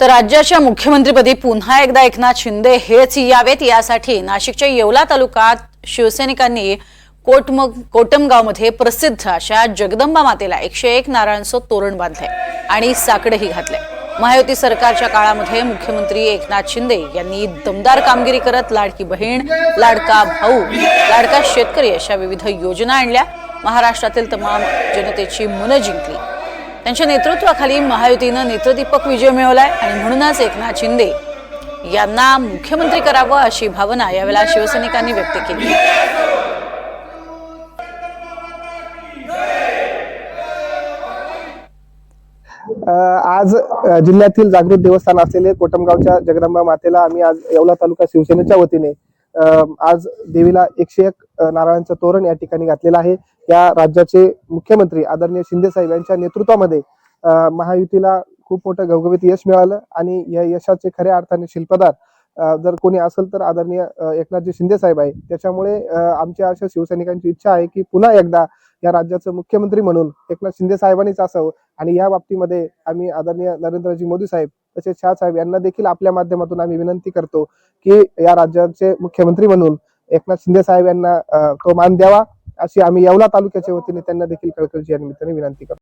तर राज्याच्या मुख्यमंत्रीपदी पुन्हा एकदा एकनाथ शिंदे हेच यावेत. यासाठी नाशिकच्या येवला तालुक्यात शिवसैनिकांनी कोटम कोटमगावमध्ये प्रसिद्ध अशा जगदंबा मातेला एकशे एक नारळांचं तोरण बांधलंय आणि साकडंही घातलंय. महायुती सरकारच्या काळामध्ये मुख्यमंत्री एकनाथ शिंदे यांनी दमदार कामगिरी करत लाडकी बहीण लाडका भाऊ लाडका शेतकरी अशा विविध योजना आणल्या. महाराष्ट्रातील तमाम जनतेची मनं जिंकली. त्यांच्या नेतृत्वाखाली महायुतीनं नेत्रदीपक विजय मिळवलाय आणि म्हणूनच एकनाथ शिंदे यांना मुख्यमंत्री करावं अशी भावना यावेळेला शिवसैनिकांनी व्यक्त केली. आज जिल्ह्यातील जागृत देवस्थान असलेले कोटमगावच्या जगदंबा मातेला आम्ही आज येवला तालुका शिवसेनेच्या वतीने आज देवीला एकशे एक नारळांचं तोरण या ठिकाणी घातलेलं आहे. या राज्याचे मुख्यमंत्री आदरणीय शिंदे साहेब यांच्या नेतृत्वामध्ये महायुतीला खूप मोठं घवघवीत यश मिळालं आणि या यशाचे खऱ्या अर्थाने शिल्पदार जर कोणी असेल तर आदरणीय एकनाथजी शिंदे साहेब आहे. त्याच्यामुळे आमच्या अशा शिवसैनिकांची इच्छा आहे की पुन्हा एकदा या राज्याचं मुख्यमंत्री म्हणून एकनाथ शिंदे साहेबांनीच असावं आणि या बाबतीमध्ये आम्ही आदरणीय नरेंद्रजी मोदी साहेब तसेच शाह साहेब यांना देखील आपल्या माध्यमातून आम्ही विनंती करतो की या राज्याचे मुख्यमंत्री म्हणून एकनाथ शिंदे साहेब यांना तो मान द्यावा अशी आम्ही येवला तालुक्याच्या वतीने त्यांना देखील कळकळीची या निमित्ताने विनंती करतो.